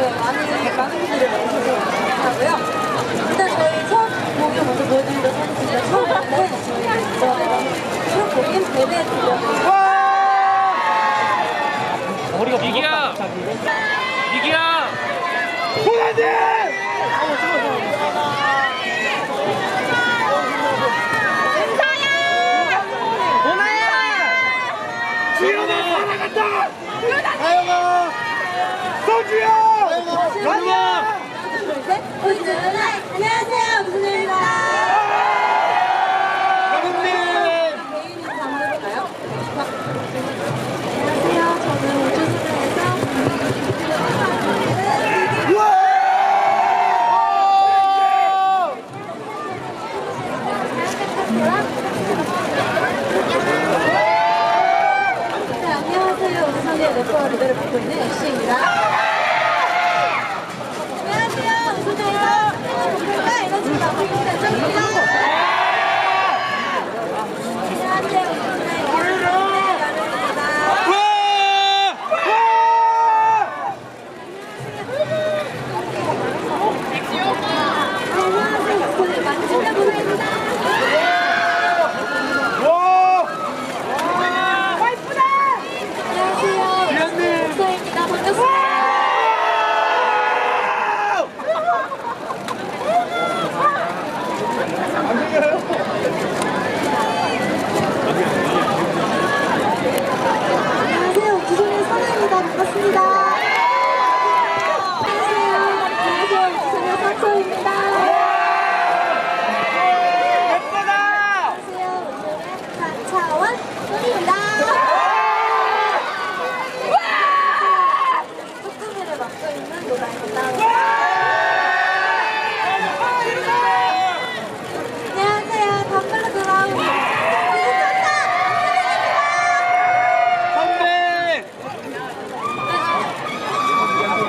그 많은, 많은 분들이 와주시고 하고요. 지현아 사랑한다! 하영아! 서주야! 안녕하세요. 우주소녀의 래퍼 리더를 맡고 있는 애쉬입니다. 안녕하세요. 우주소녀에서 래퍼가 에너지를 맡고 있는 정입니다. 안녕하세요. 우주소녀의 나루입니다. 안녕하세요. 오늘 만지는 분입니다. 안녕하세요. 지연님. 목소입니다. 반갑습니다. 안녕하세요. 우주소녀 선아입니다. 반갑습니다. 안녕하세요. 안녕하세요. 우주소녀 선소입니다. 안녕하세요. 우주소녀 박차원 소리입니다. 소금이를 맡고 있는 노라입니다. 안녕하세요. 단발로 돌아온 우주천사 선배!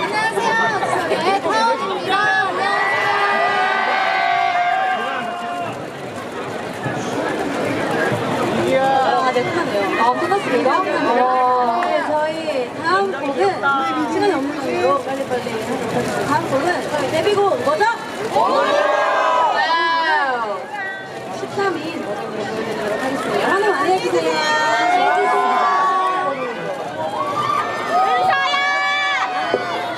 안녕하세요. 우주소녀의 타원입니다. 안녕하세요. 아, 네, 끝났네요. 아, 끝났습니다. 어, 네, 저희 다음 곡은 시간이 없는 관계로 빨리빨리. 다음 곡은 데뷔곡 뭐죠?